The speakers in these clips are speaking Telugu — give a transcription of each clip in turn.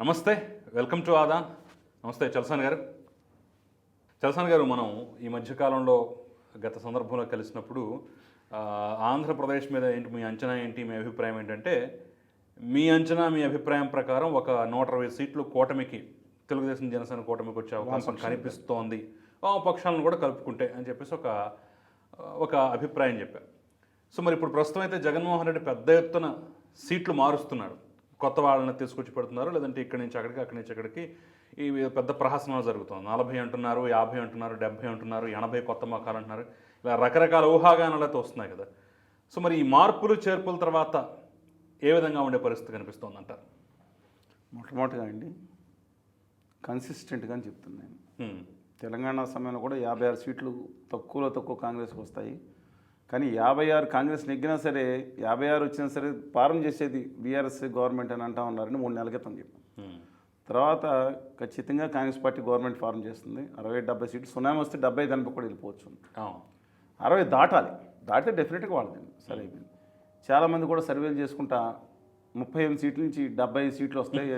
నమస్తే వెల్కమ్ టు ఆదాన్. నమస్తే చలసాన్ గారు. చలసాన్ గారు మనం ఈ మధ్యకాలంలో గత సందర్భంలో కలిసినప్పుడు ఆంధ్రప్రదేశ్ మీద ఏంటి మీ అంచనా ఏంటి మీ అభిప్రాయం ఏంటంటే మీ అంచనా మీ అభిప్రాయం ప్రకారం ఒక నూట అరవై సీట్లు కూటమికి తెలుగుదేశం జనసేన కూటమికి వచ్చే అవకాశం కనిపిస్తోంది. వామపక్షాలను కూడా కలుపుకుంటే అని చెప్పేసి ఒక ఒక అభిప్రాయం చెప్పారు సో మరి ఇప్పుడు ప్రస్తుతం అయితే జగన్మోహన్ రెడ్డి పెద్ద ఎత్తున సీట్లు మారుస్తున్నాడు. కొత్త వాళ్ళని తీసుకొచ్చి పెడుతున్నారు లేదంటే ఇక్కడి నుంచి అక్కడికి అక్కడి నుంచి అక్కడికి. ఈ పెద్ద ప్రహసనాలు జరుగుతుంది. నలభై అంటున్నారు యాభై అంటున్నారు డెబ్బై అంటున్నారు ఎనభై కొత్త మొక్కలు అంటున్నారు. ఇలా రకరకాల ఊహాగానాలు అయితే వస్తున్నాయి కదా. సో మరి ఈ మార్పులు చేర్పుల తర్వాత ఏ విధంగా ఉండే పరిస్థితి కనిపిస్తోంది అంటారు మొట్టమొదటిగా అండి కన్సిస్టెంట్గా అని చెప్తున్నాను. తెలంగాణ సమయంలో కూడా యాభై ఆరు సీట్లు తక్కువలో తక్కువ కాంగ్రెస్కి వస్తాయి. కానీ యాభై ఆరు కాంగ్రెస్ నెగ్గినా సరే యాభై ఆరు వచ్చినా సరే పారం చేసేది బీఆర్ఎస్ గవర్నమెంట్ అని అంటా ఉన్నారని మూడు నెలల క్రితం చెప్పాం. తర్వాత ఖచ్చితంగా కాంగ్రెస్ పార్టీ గవర్నమెంట్ ఫారం చేస్తుంది. అరవై డెబ్బై సీట్లు సునామీ వస్తే డెబ్బై ఎనభై కూడా వెళ్ళిపోవచ్చు. అరవై దాటాలి. దాటితే డెఫినెట్గా వాళ్ళదండి సరే అయిపోయింది చాలామంది కూడా సర్వేలు చేసుకుంటా ముప్పై ఎనిమిది సీట్ల నుంచి డెబ్బై ఐదు సీట్లు వస్తాయి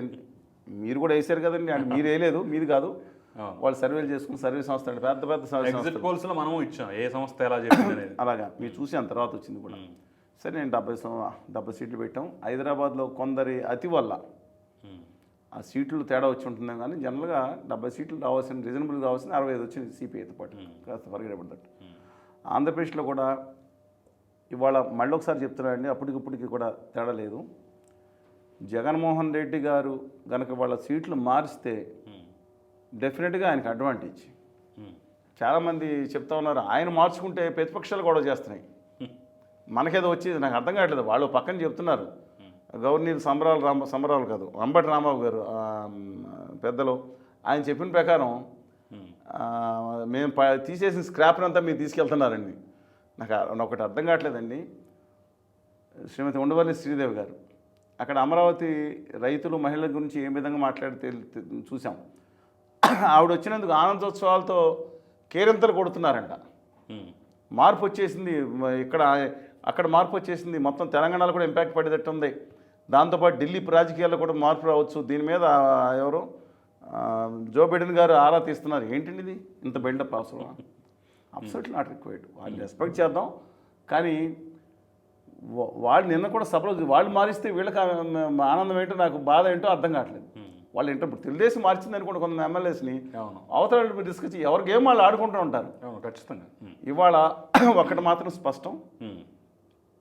మీరు కూడా వేసారు కదండి. అంటే మీరు వేయలేదు మీది కాదు. వాళ్ళు సర్వేలు చేసుకుని సర్వే సంస్థ అండి పెద్ద పెద్ద ఎగ్జిట్ సంస్థలు. పోల్స్లో మనము ఇచ్చాం. ఏ సంస్థ ఎలా చెప్పింది అనేది. అలాగా. మీరు చూసాను తర్వాత వచ్చింది కూడా. సరే నేను డెబ్బై డెబ్బై సీట్లు పెట్టాం. హైదరాబాద్లో కొందరి అతి వల్ల. ఆ సీట్లు తేడా వచ్చి ఉంటుందేమో కానీ జనరల్గా డెబ్బై సీట్లు రావాల్సిన రీజనబుల్ కావాల్సిన అరవై ఐదు వచ్చింది సిపిఐతో పాటు. కాస్త పరిగెడబడ్డట్టు. ఆంధ్రప్రదేశ్లో కూడా ఇవాళ మళ్ళీ ఒకసారి చెప్తున్నానండి అప్పటికిప్పటికి కూడా తేడా లేదు. జగన్మోహన్ రెడ్డి గారు గనక వాళ్ళ సీట్లు మారిస్తే. డెఫినెట్గా ఆయనకి అడ్వాంటేజ్. చాలామంది చెప్తా ఉన్నారు ఆయన మార్చుకుంటే ప్రతిపక్షాలు గొడవ చేస్తున్నాయి మనకేదో వచ్చేది నాకు అర్థం కావట్లేదు. వాళ్ళు పక్కన చెప్తున్నారు. గవర్నర్ సంబరాలు రామ సంబరాలు కాదు అంబటి రాంబాబు గారు పెద్దలు ఆయన చెప్పిన ప్రకారం మేము ప- తీసేసిన స్క్రాప్ని అంతా మీరు తీసుకెళ్తున్నారండి. నాకు ఒకటి అర్థం కావట్లేదండి. శ్రీమతి ఉండవల్లి శ్రీదేవి గారు అక్కడ అమరావతి రైతులు మహిళల గురించి ఏ విధంగా మాట్లాడితే చూసాం. ఆవిడ వచ్చినందుకు ఆనందోత్సవాలతో కేరింతలు కొడుతున్నారంట. మార్పు వచ్చేసింది ఇక్కడ అక్కడ మార్పు వచ్చేసింది మొత్తం తెలంగాణలో కూడా ఇంపాక్ట్ పడేటట్టు ఉంది దాంతోపాటు ఢిల్లీ రాజకీయాల్లో కూడా మార్పు రావచ్చు. దీని మీద ఎవరు? జో బిడెన్ గారు ఆరా తీస్తున్నారు. ఏంటండి ఇది? ఇంత బిల్డప్ అవసరం? Absolute not required. వాళ్ళని రెస్పెక్ట్ చేద్దాం. కానీ వాళ్ళు నిన్న కూడా సపోజ్ వాళ్ళు మారిస్తే వీళ్ళకి ఆనందం ఏంటో నాకు బాధ ఏంటో అర్థం కావట్లేదు. వాళ్ళు ఏంటో ఇప్పుడు తెలుగుదేశం మార్చింది అనుకోండి కొంత ఎమ్మెల్యేస్ని అవును. అవతల డిస్కస్ ఎవరి గేమ్ వాళ్ళు ఆడుకుంటూ ఉంటారు. ఖచ్చితంగా. ఇవాళ ఒకటి మాత్రం స్పష్టం.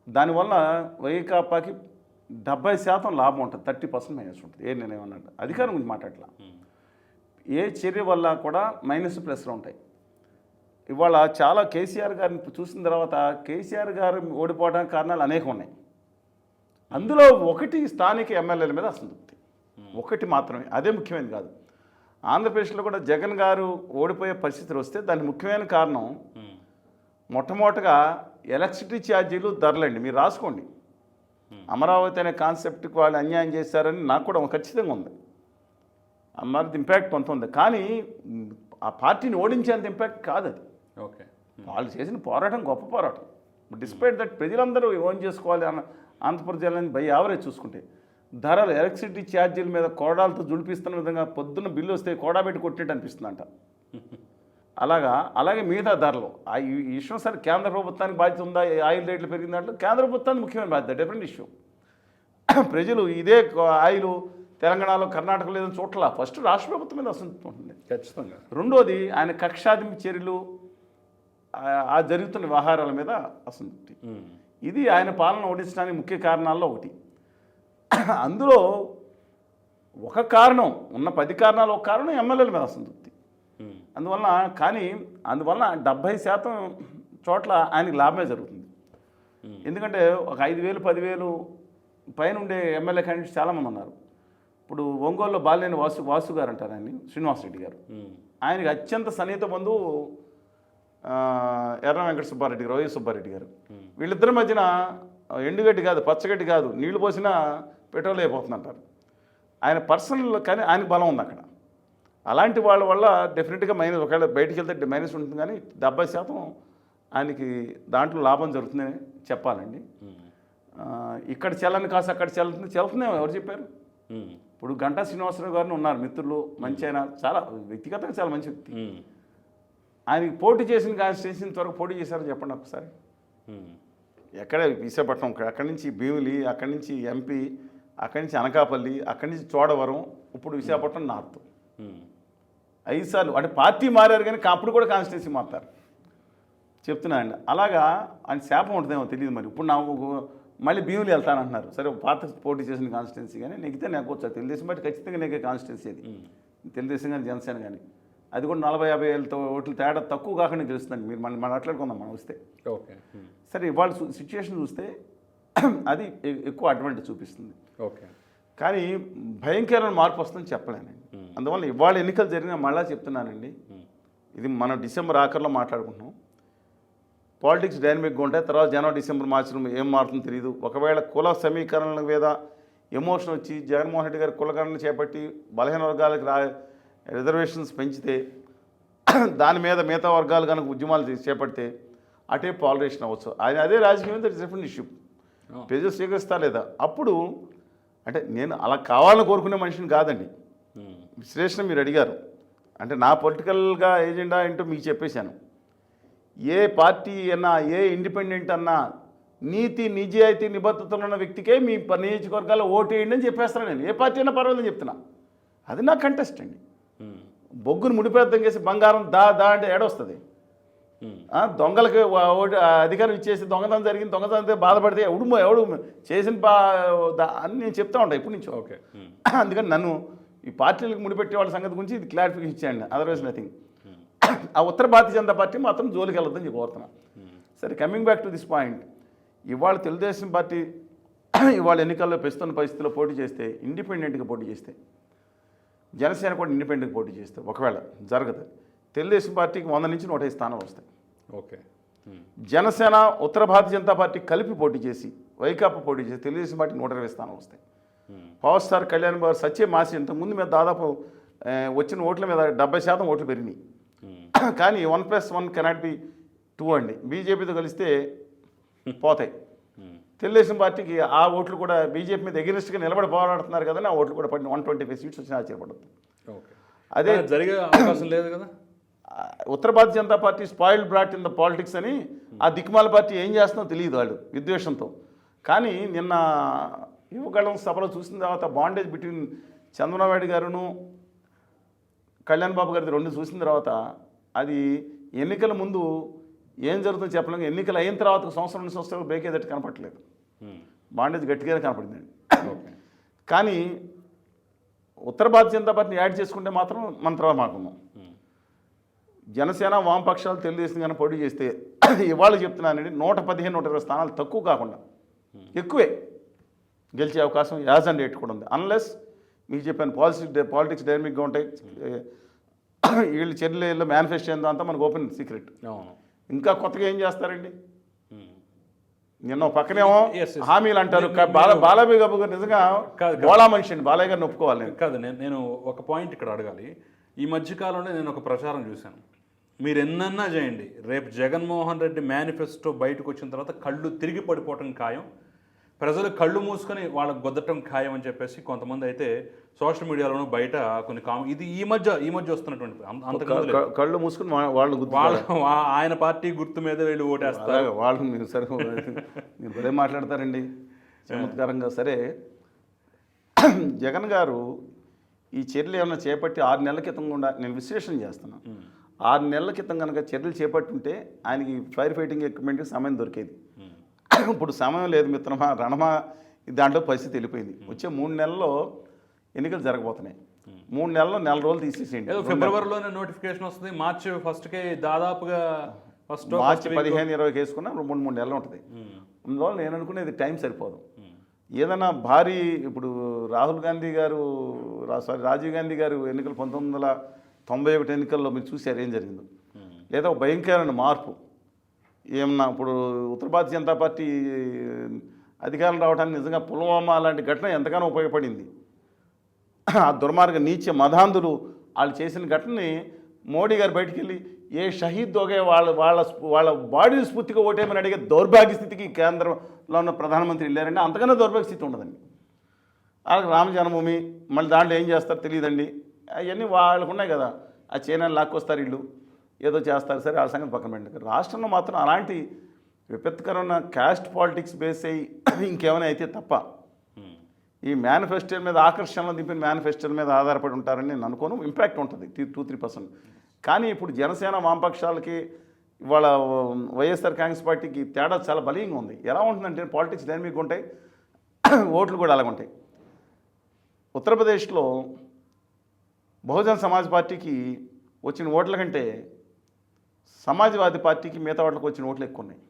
దానివల్ల వైకాపాకి డెబ్బై శాతం లాభం ఉంటుంది థర్టీ పర్సెంట్ మైనస్ ఉంటుంది. ఏ నిర్ణయం అన్నట్టు. అధికారం గురించి మాట్లాడలా ఏ చర్య వల్ల కూడా మైనస్ ప్లస్లు ఉంటాయి. ఇవాళ చాలా కేసీఆర్ గారిని చూసిన తర్వాత కేసీఆర్ గారు ఓడిపోవడానికి కారణాలు అనేకం ఉన్నాయి. అందులో ఒకటి స్థానిక ఎమ్మెల్యేల మీద అసంతృప్తి. ఒకటి మాత్రమే. అదే ముఖ్యమైనది కాదు. ఆంధ్రప్రదేశ్లో కూడా జగన్ గారు ఓడిపోయే పరిస్థితులు వస్తే దానికి ముఖ్యమైన కారణం హ్మ్. మొట్టమొదటగా ఎలక్ట్రిసిటీ ఛార్జీలు ధరలండి. మీరు రాసుకోండి. అమరావతి అనే కాన్సెప్ట్కి వాళ్ళు అన్యాయం చేశారని నాకు కూడా ఖచ్చితంగా ఉంది. అమరావతి ఇంపాక్ట్ కొంత ఉంది. కానీ ఆ పార్టీని ఓడించేంత ఇంపాక్ట్ కాదు అది ఓకే వాళ్ళు చేసిన పోరాటం గొప్ప పోరాటం. డిస్పైట్ దట్ ప్రజలందరూ ఓన్ చేసుకోవాలి అన్న ఆంధ్రప్రదేశ్ బై యావరేజ్ చూసుకుంటే. ధరలు ఎలక్ట్రిసిటీ ఛార్జీల మీద కోడాలతో జుడిపిస్తున్న విధంగా పొద్దున్న బిల్లు వస్తే కోడా పెట్టి కొట్టినట్టు అనిపిస్తుందంట. అలాగా అలాగే మిగతా ధరలు. ఆ ఈ విషయం సరే కేంద్ర ప్రభుత్వానికి బాధ్యత ఉందా? ఆయిల్ రేట్లు పెరిగిన దాంట్లో కేంద్ర ప్రభుత్వానికి ముఖ్యమైన బాధ్యత డిఫరెంట్ ఇష్యూ ప్రజలు ఇదే ఆయిల్ తెలంగాణలో కర్ణాటకలో లేదని చోట్ల ఫస్ట్ రాష్ట్ర ప్రభుత్వం మీద అసంతృప్తి ఉంటుంది. ఖచ్చితంగా. రెండోది ఆయన కక్షాదింపు చర్యలు ఆ- జరుగుతున్న వ్యవహారాల మీద అసంతృప్తి. ఇది ఆయన పాలన ఓడించడానికి ముఖ్య కారణాల్లో ఒకటి. అందులో ఒక కారణం ఉన్న పది కారణాలు ఒక కారణం ఎమ్మెల్యేల మీద అసంతృప్తి. అందువలన కానీ అందువలన డెబ్భై శాతం చోట్ల ఆయనకి లాభమే జరుగుతుంది. ఎందుకంటే ఒక ఐదు వేలు పదివేలు పైన ఉండే ఎమ్మెల్యే క్యాండిడేట్స్ చాలామంది ఉన్నారు. ఇప్పుడు ఒంగోలులో బాలినేని వాసు వాసు గారు అంటారు ఆయన్ని శ్రీనివాసరెడ్డి గారు. ఆయనకి అత్యంత సన్నిహిత బంధువు ఎర్ర వెంకట సుబ్బారెడ్డి గారు వైఎస్ సుబ్బారెడ్డి గారు. వీళ్ళిద్దరి మధ్యన ఎండుగడ్డి కాదు పచ్చగడ్డి కాదు నీళ్ళు పోసినా పెట్రోల్ అయిపోతుందంటారు. ఆయన పర్సనల్ కానీ ఆయనకు బలం ఉంది అక్కడ. అలాంటి వాళ్ళ వల్ల డెఫినెట్గా మైనస్ ఒకవేళ బయటికి వెళ్తే మైనస్ ఉంటుంది కానీ డెబ్బై శాతం ఆయనకి దాంట్లో లాభం జరుగుతుందని చెప్పాలండి. ఇక్కడ చెల్లని కాసు అక్కడ చెల్లుతుంది చెల్లుతుందేమో ఎవరు చెప్పారు. ఇప్పుడు గంటా శ్రీనివాసరావు గారిని ఉన్నారు మిత్రులు మంచి ఆయన చాలా వ్యక్తిగతంగా చాలా మంచి వ్యక్తి. ఆయనకి పోటీ చేసిన కాన్స్టిట్యూన్సీ త్వరగా పోటీ చేశారో చెప్పండి ఒకసారి. ఎక్కడ విశాఖపట్నం అక్కడి నుంచి భీమిలి అక్కడి నుంచి ఎంపీ అక్కడి నుంచి అనకాపల్లి అక్కడి నుంచి చోడవరం ఇప్పుడు విశాఖపట్నం నార్త్. ఉమ్. ఐదు సార్లు అంటే పార్టీ మారారు కానీ అప్పుడు కూడా కాన్స్టిట్యూన్సీ మారుతారు. చెప్తున్నా అండి. అలాగా ఆయన శాపం ఉంటుందేమో తెలియదు మరి. ఇప్పుడు నాకు మళ్ళీ భీములు వెళ్తానంటున్నారు. సరే పాత పోటీ చేసిన కాన్స్టిట్యున్సీ కానీ నెగితే నాకు వచ్చా? తెలుగుదేశం బట్టి ఖచ్చితంగా నెగ్గే కాన్స్టిట్యున్సీ అది. తెలుగుదేశం కానీ జనసేన కానీ. అది కూడా నలభై యాభై వేలతో ఓట్లు తేడా తక్కువ కాకుండా గెలుస్తుందండి. మీరు మనం మనం మాట్లాడుకుందాం మనం వస్తే. ఓకే. సరే ఇవాళ సిచ్యుయేషన్ చూస్తే అది ఎక్కువ అడ్వాంటేజ్ చూపిస్తుంది. ఓకే. కానీ భయంకరమైన మార్పు వస్తుందని చెప్పలేనండి. అందువల్ల ఇవాళ ఎన్నికలు జరిగినా మళ్ళా చెప్తున్నానండి. ఇది మనం డిసెంబర్ ఆఖరిలో మాట్లాడుకుంటున్నాం. పాలిటిక్స్ డైనమిక్గా ఉంటాయి తర్వాత జనవరి డిసెంబర్ మార్చిలో ఏం మారుతుందో తెలియదు ఒకవేళ కుల సమీకరణల మీద ఎమోషన్ వచ్చి జగన్మోహన్ రెడ్డి గారి కులకరణ చేపట్టి బలహీన వర్గాలకు రా రిజర్వేషన్స్ పెంచితే దాని మీద మిగతా వర్గాలు కనుక ఉద్యమాలు చేపడితే అటే పాలరేషన్ అవ్వచ్చు. అది అదే రాజకీయం డిఫరెంట్ ఇష్యూ. ప్రజలు స్వీకరిస్తా లేదా? అప్పుడు అంటే నేను అలా కావాలని కోరుకునే మనిషిని కాదండి. విశ్లేషణ మీరు అడిగారు. అంటే నా పొలిటికల్గా ఏజెండా ఏంటో మీకు చెప్పేశాను. ఏ పార్టీ అన్నా ఏ ఇండిపెండెంట్ అన్నా నీతి నిజాయితీ నిబద్ధతలు ఉన్న వ్యక్తికే మీ నియోజకవర్గాల్లో ఓటు వేయండి అని చెప్పేస్తాను నేను. ఏ పార్టీ అయినా పర్వాలేదని చెప్తున్నా. అది నా కంటెస్ట్ అండి. బొగ్గును ముడిపేద్దం చేసి బంగారం దా దా అంటే ఏడొస్తుంది. దొంగలకి ఓటు అధికారం ఇచ్చేసి దొంగతనం జరిగింది దొంగతనం బాధపడితే ఎవడు ఎవడు చేసిన బా అని నేను చెప్తా ఉంటా ఇప్పటి నుంచి. ఓకే. అందుకని నన్ను ఈ పార్టీలకు ముడిపెట్టే వాళ్ళ సంగతి గురించి ఇది క్లారిఫికేషన్ ఇచ్చేయండి. అదర్వైజ్ నథింగ్ ఆ ఉత్తర భారతీయ జనతా పార్టీ మాత్రం జోలికి వెళ్ళొద్దని కోరుతున్నా. సరే coming back to this point ఇవాళ తెలుగుదేశం పార్టీ ఇవాళ ఎన్నికల్లో ప్రస్తుత పరిస్థితిలో పోటీ చేస్తే ఇండిపెండెంట్గా పోటీ చేస్తే జనసేన కూడా ఇండిపెండెంట్గా పోటీ చేస్తే ఒకవేళ జరగదు. తెలుగుదేశం పార్టీకి వంద నుంచి నూట స్థానాలు వస్తాయి. Okay. Um. Janasena Uttara Bharatiya Janata party కలిపి పోటీ చేసి వైకాపా పోటీ చేసి తెలుగుదేశం పార్టీ నూట ఇరవై స్థానాలు వస్తాయి. పవర్ స్టార్ కళ్యాణ్ బాబు సత్య మాసి ఇంతకుముందు మీద దాదాపు వచ్చిన ఓట్ల మీద డెబ్బై శాతం ఓట్లు పెరిగినాయి. ఉమ్. కానీ one plus one cannot be two అండి. బీజేపీతో కలిస్తే పోతాయి. తెలుగుదేశం పార్టీకి ఆ ఓట్లు కూడా బీజేపీ మీద ఎగనిస్ట్గా నిలబడి పోరాడుతున్నారు కదా ఆ ఓట్లు కూడా పడిన వన్ ట్వంటీ ఫైవ్ సీట్స్ వచ్చిన ఆశ్చర్యపడదు అదే జరిగే అవకాశం లేదు కదా? Uttara Bharatiya Janata party spoiled brat in the politics అని ఆ దిక్మాల పార్టీ ఏం చేస్తుందో తెలియదు వాళ్ళు విద్వేషంతో. కానీ నిన్న యువగళం సభలో చూసిన తర్వాత బాండేజ్ బిట్వీన్ చంద్రబాబు నాయుడు గారును కళ్యాణ్ బాబు గారిది రెండు చూసిన తర్వాత అది ఎన్నికల ముందు ఏం జరుగుతుందో చెప్పలేము ఎన్నికలు అయిన తర్వాత ఒక సంవత్సరం రెండు సంవత్సరాలు కనపట్లేదు ఉమ్. బాండేజ్ గట్టిగానే కనపడిందండి కానీ ఉత్తర భారతీయ జనతా పార్టీని యాడ్ చేసుకుంటే మాత్రం మన తర్వాత మాకున్నాం. జనసేన వామపక్షాలు తెలుగుదేశం కానీ పోటీ చేస్తే ఇవాళ చెప్తున్నానండి నూట పదిహేను నూట ఇరవై స్థానాలు తక్కువ కాకుండా ఎక్కువే గెలిచే అవకాశం యాజ్ అండ్ డేట్ కూడా ఉంది. అన్లెస్ మీకు చెప్పాను పాలిటిక్స్ పాలిటిక్స్ డైనమిక్గా ఉంటాయి వీళ్ళు చర్యలు మేనిఫెస్టో ఏందో అంతా మనకు ఓపెన్ సీక్రెట్ ఇంకా కొత్తగా ఏం చేస్తారండి. నిన్న పక్కనేమో. హామీలు అంటారు. బాల బాలయ్య బాబు గారు నిజంగా. బోళా మనిషి అండి. బాలయ్య గారిని ఒప్పుకోవాలి కాదు నేను నేను ఒక పాయింట్ ఇక్కడ అడగాలి. ఈ మధ్యకాలంలో నేను ఒక ప్రచారం చూశాను. మీరు ఎన్నన్నా చేయండి. రేపు జగన్మోహన్ రెడ్డి మేనిఫెస్టో బయటకు వచ్చిన తర్వాత కళ్ళు తిరిగి పడిపోవటం ఖాయం. ప్రజలు కళ్ళు మూసుకొని వాళ్ళకు గొద్దటం ఖాయం అని చెప్పేసి కొంతమంది అయితే సోషల్ మీడియాలోనూ బయట కొన్ని కామ ఇది ఈ మధ్య ఈ మధ్య వస్తున్నటువంటి అంత- కళ్ళు మూసుకుని వాళ్ళు ఆయన పార్టీ గుర్తు మీద వీళ్ళు ఓటేస్తారు. వాళ్ళు మీరు సరే మీరు భలే మాట్లాడతారండి. చమత్కారంగా సరే. జగన్ గారు ఈ చర్యలు ఏమైనా చేపట్టి ఆరు నెలల క్రితం కూడా నేను విశ్లేషణ చేస్తున్నాను. ఆరు నెలల క్రితం కనుక చర్యలు చేపట్టుంటే ఆయనకి ఫైర్ ఫైటింగ్ ఎక్విప్మెంట్కి సమయం దొరికేది. ఇప్పుడు సమయం లేదు మిత్రమా రణమా దాంట్లో పరిస్థితి వెళ్ళిపోయింది. వచ్చే మూడు నెలల్లో ఎన్నికలు జరగబోతున్నాయి. మూడు నెలల్లో నెల రోజులు తీసేసేయండి. ఫిబ్రవరిలోనే నోటిఫికేషన్ వస్తుంది. మార్చి ఫస్ట్కే దాదాపుగా ఫస్ట్ మార్చి పదిహేను ఇరవైకి వేసుకున్నా మూడు మూడు నెలలు ఉంటుంది. అందువల్ల నేను అనుకునేది టైం సరిపోదు. ఏదైనా భారీ ఇప్పుడు రాహుల్ గాంధీ గారు సారీ రాజీవ్ గాంధీ గారు ఎన్నికలు పంతొమ్మిది వందల తొంభై ఒకటి ఎన్నికల్లో మీరు చూశారు ఏం జరిగిందో. లేదా ఒక భయంకరమైన మార్పు. ఏమన్నా ఇప్పుడు ఉత్తర భారతీయ జనతా పార్టీ అధికారం రావడానికి నిజంగా పుల్వామా లాంటి ఘటన ఎంతగానో ఉపయోగపడింది. ఆ దుర్మార్గ నీచ మధాంధులు వాళ్ళు చేసిన ఘటనని మోడీ గారు బయటికి వెళ్ళి ఏ షహీద్ దోగే వాళ్ళ వాళ్ళ వాళ్ళ బాడీ స్ఫూర్తిగా ఓటేమని అడిగే దౌర్భాగ్య స్థితికి కేంద్రంలో ఉన్న ప్రధానమంత్రి వెళ్ళారంటే అంతకన్నా దౌర్భాగ్య స్థితి ఉండదండి. వాళ్ళకి రామ జన్మభూమి మళ్ళీ దాంట్లో ఏం చేస్తారో తెలియదండి. అవన్నీ వాళ్ళకు ఉన్నాయి కదా. ఆ చైనాని లాక్కొస్తారు వీళ్ళు. ఏదో చేస్తారు. సరే వాళ్ళ సంగతి పక్కన పెట్టండి. రాష్ట్రంలో మాత్రం అలాంటి విపత్కరమైన క్యాస్ట్ పాలిటిక్స్ బేస్ అయ్యి ఇంకేమైనా అయితే తప్ప ఈ మేనిఫెస్టోల మీద ఆకర్షణలో దింపిన మేనిఫెస్టోల మీద ఆధారపడి ఉంటారని నేను అనుకోను. ఇంపాక్ట్ ఉంటుంది. టూ త్రీ పర్సెంట్ కానీ ఇప్పుడు జనసేన వామపక్షాలకి ఇవాళ వైఎస్ఆర్ కాంగ్రెస్ పార్టీకి తేడా చాలా బలీయంగా ఉంది. ఎలా ఉంటుందంటే పాలిటిక్స్ డైనమిక్ ఉంటాయి? ఓట్లు కూడా అలాగ ఉంటాయి. ఉత్తరప్రదేశ్లో బహుజన్ సమాజ్ పార్టీకి వచ్చిన ఓట్ల కంటే సమాజ్వాదీ పార్టీకి మిగతా ఓట్లకు వచ్చిన ఓట్లు ఎక్కువ ఉన్నాయి.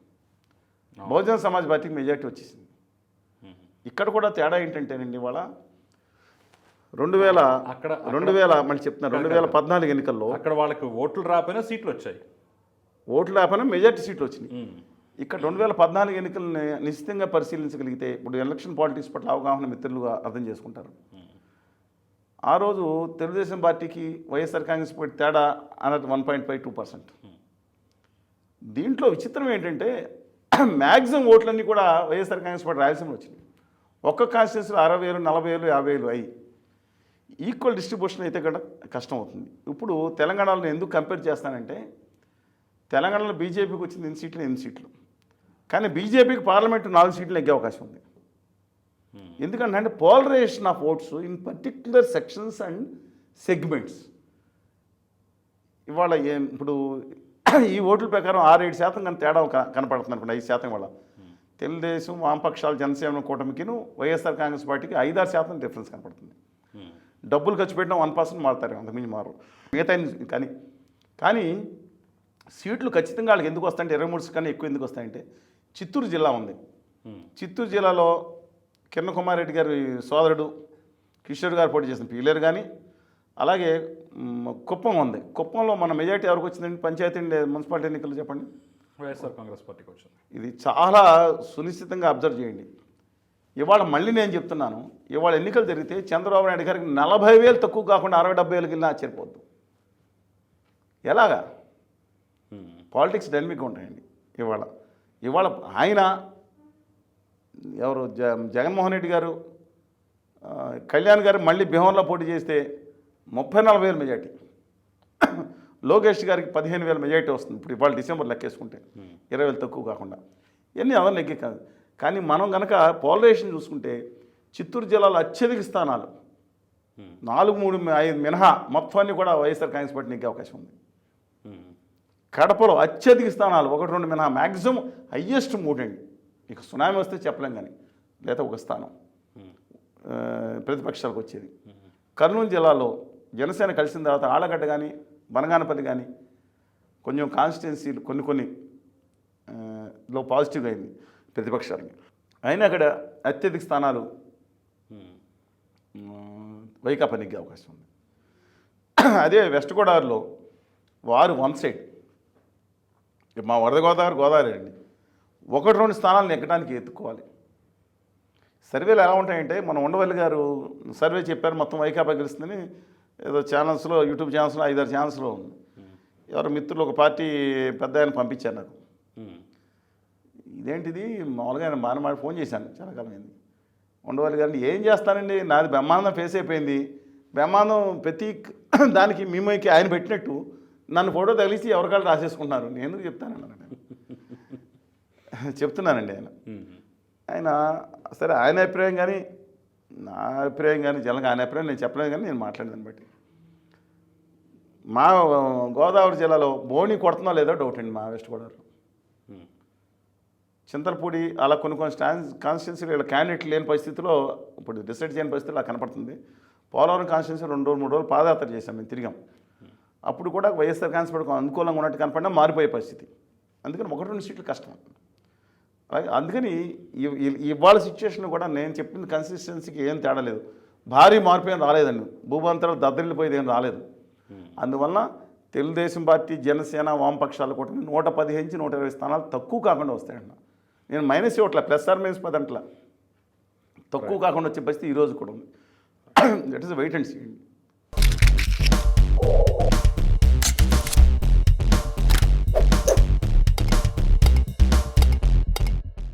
బహుజన్ సమాజ్ పార్టీకి మెజార్టీ వచ్చేసింది. ఇక్కడ కూడా తేడా ఏంటంటేనండి ఇవాళ రెండు వేల అక్కడ రెండు వేల మళ్ళీ చెప్తున్నా రెండు వేల పద్నాలుగు ఎన్నికల్లో అక్కడ వాళ్ళకి ఓట్లు రాకపోయినా సీట్లు వచ్చాయి. ఓట్లు లేకపోయినా మెజార్టీ సీట్లు వచ్చినాయి. ఇక్కడ రెండు వేల పద్నాలుగు ఎన్నికల్ని నిశ్చితంగా పరిశీలించగలిగితే ఇప్పుడు ఎలక్షన్ పాలిటిక్స్ పట్ల అవగాహన మిత్రులుగా అర్థం చేసుకుంటారు. ఆ రోజు తెలుగుదేశం పార్టీకి వైఎస్ఆర్ కాంగ్రెస్ పార్టీ తేడా అన్నది one point five two percent. దీంట్లో విచిత్రం ఏంటంటే మ్యాక్సిమం ఓట్లన్నీ కూడా వైఎస్ఆర్ కాంగ్రెస్ పార్టీ రాయలసీమలో వచ్చినాయి. ఒక్క కాన్స్టిట్యూన్సీలో అరవై వేలు నలభై వేలు యాభై వేలు అయ్యి. ఈక్వల్ డిస్ట్రిబ్యూషన్ అయితే కూడా కష్టం అవుతుంది. ఇప్పుడు తెలంగాణలో ఎందుకు కంపేర్ చేస్తానంటే తెలంగాణలో బీజేపీకి వచ్చింది ఎన్ని సీట్లు? ఎన్ని సీట్లు? కానీ బీజేపీకి పార్లమెంటు నాలుగు సీట్లు ఎగ్గే అవకాశం ఉంది. ఎందుకంటే అంటే polarisation of votes in particular sections and segments ఇవాళ ఏం ఇప్పుడు ఈ ఓట్ల ప్రకారం ఆరు ఏడు శాతం కానీ తేడా కనపడుతుంది అనుకోండి ఐదు శాతం వల్ల తెలుగుదేశం వామపక్షాలు జనసేన కూటమికిను వైఎస్ఆర్ కాంగ్రెస్ పార్టీకి ఐదారు శాతం డిఫరెన్స్ కనపడుతుంది. ఉమ్. డబ్బులు ఖర్చు పెట్టిన వన్ పర్సెంట్ మారుతారు అంతకుమించి మారు మిగతా కానీ కానీ సీట్లు ఖచ్చితంగా వాళ్ళకి ఎందుకు వస్తాయంటే ఇరవై మూడు కన్నా ఎక్కువ ఎందుకు వస్తాయంటే చిత్తూరు జిల్లా ఉంది. ఉమ్. చిత్తూరు జిల్లాలో కిరణ్ కుమార్ రెడ్డి గారి సోదరుడు కిషోర్ గారు పోటీ చేసిన పీలేరు కానీ అలాగే కుప్పం ఉంది. కుప్పంలో మన మెజార్టీ ఎవరికి వచ్చిందండి? పంచాయతీ మున్సిపాలిటీ ఎన్నికలు చెప్పండి. వైఎస్ఆర్ కాంగ్రెస్ పార్టీకి వచ్చింది. ఇది చాలా సునిశ్చితంగా అబ్జర్వ్ చేయండి. ఇవాళ మళ్ళీ నేను చెప్తున్నాను ఇవాళ ఎన్నికలు జరిగితే చంద్రబాబు నాయుడు గారికి నలభై వేలు తక్కువ కాకుండా అరవై డెబ్బై వేలకి వెళ్ళినా ఆశ్చర్యపోద్దు. ఎలాగా. పాలిటిక్స్ డైనమిక్గా ఉంటాయండి ఇవాళ. ఇవాళ ఆయన ఎవరు? జ జగన్మోహన్ రెడ్డి గారు కళ్యాణ్ గారు మళ్ళీ బిహార్లో పోటీ చేస్తే ముప్పై నలభై వేల మెజార్టీ. లోకేష్ గారికి పదిహేను వేల మెజార్టీ వస్తుంది. ఇప్పుడు ఇవాళ డిసెంబర్ లెక్కేసుకుంటే ఇరవై వేలు తక్కువ కాకుండా. ఇవన్నీ అదర్ నెగ్గి కాదు. కానీ మనం కనుక పోలరైజేషన్ చూసుకుంటే చిత్తూరు జిల్లాలో అత్యధిక స్థానాలు. నాలుగు మూడు ఐదు మినహా మొత్తాన్ని కూడా వైఎస్ఆర్ కాంగ్రెస్ పార్టీ నెగ్గే అవకాశం ఉంది. కడపలో అత్యధిక స్థానాలు ఒకటి రెండు మినహా మ్యాక్సిమం హయ్యెస్ట్ మూడండి. ఇక సునామీ వస్తే చెప్పలేం కానీ లేదా ఒక స్థానం. ప్రతిపక్షాలకు వచ్చేది. కర్నూలు జిల్లాలో జనసేన కలిసిన తర్వాత ఆళ్ళగడ్డ కానీ బనగానపల్లి కానీ కొంచెం కాన్స్టిట్యున్సీలు కొన్ని కొన్ని లో పాజిటివ్గా అయింది ప్రతిపక్షాలకి. అయినా అక్కడ అత్యధిక స్థానాలు వైకాపా నెగ్గే అవకాశం ఉంది. అదే వెస్ట్ గోదావరిలో వారు వన్ సైడ్. మా వరద గోదావరి గోదావరి అండి. ఒకటి రెండు స్థానాలను ఎక్కడానికి ఎత్తుకోవాలి. సర్వేలు ఎలా ఉంటాయంటే మన ఉండవల్లి గారు సర్వే చెప్పారు మొత్తం వైకాపా గెలుస్తుందని ఏదో ఛానల్స్లో యూట్యూబ్ ఛానల్స్లో ఐదారు ఛానల్స్లో ఉంది. ఎవరు మిత్రులు ఒక పార్టీ పెద్ద ఆయన పంపించారు నాకు. ఇదేంటిది? మామూలుగా ఆయన బాగా మాట ఫోన్ చేశాను చాలా కాలం అయింది. ఉండవాలి గారిని ఏం చేస్తానండి? నాది బ్రహ్మాండం ఫేస్ అయిపోయింది. బ్రహ్మాండం ప్రతి దానికి మీమైకి ఆయన పెట్టినట్టు నన్ను ఫోటో తగిలిసి ఎవరికాళ్ళు రాసేసుకుంటున్నారు? నేను ఆయన. చెప్తున్నానండి ఆయన. ఆయన సరే ఆయన అభిప్రాయం కానీ నా అభిప్రాయం కానీ జనంగా ఆయన అభిప్రాయం నేను చెప్పలేదు కానీ నేను మాట్లాడేదాన్ని బట్టి. మా గోదావరి జిల్లాలో బోని కొడుతున్నా లేదో డౌట్ అండి మా వెస్ట్ గోదావరిలో. ఉమ్. చింతలపూడి అలా కొన్ని కొన్ని స్టాన్స్ కాన్స్టిట్యున్సీలు ఇలా క్యాండిడేట్ లేని పరిస్థితిలో ఇప్పుడు డిసైడ్ చేయని పరిస్థితిలో అలా కనపడుతుంది. పోలవరం కాన్స్టిట్యున్సీ రెండు రోజులు మూడు రోజులు పాదయాత్ర చేశాం మేము తిరిగాం. అప్పుడు కూడా వైఎస్ఆర్ పార్టీకి అనుకూలంగా ఉన్నట్టు కనపడినా మారిపోయే పరిస్థితి. అందుకని ఒకటి రెండు సీట్లు కష్టం. అందుకని ఇవాళ సిచ్యువేషన్ కూడా నేను చెప్పిన కన్సిస్టెన్సీకి ఏం తేడా లేదు. భారీ మార్పు ఏం రాలేదండి. భూభాంతరాలు దద్దరిల్లిపోయేది ఏం రాలేదు. అందువలన తెలుగుదేశం పార్టీ జనసేన వామపక్షాలు కూడా నూట పదిహేను నుంచి నూట ఇరవై స్థానాలు తక్కువ కాకుండా వస్తాయన్న నేను మైనస్ ఇవ్వట్లే ప్లస్ ఆర్ మైనస్ పది అంటలా. తక్కువ కాకుండా వచ్చే పరిస్థితి ఈరోజు కూడా ఉంది. That is wait and see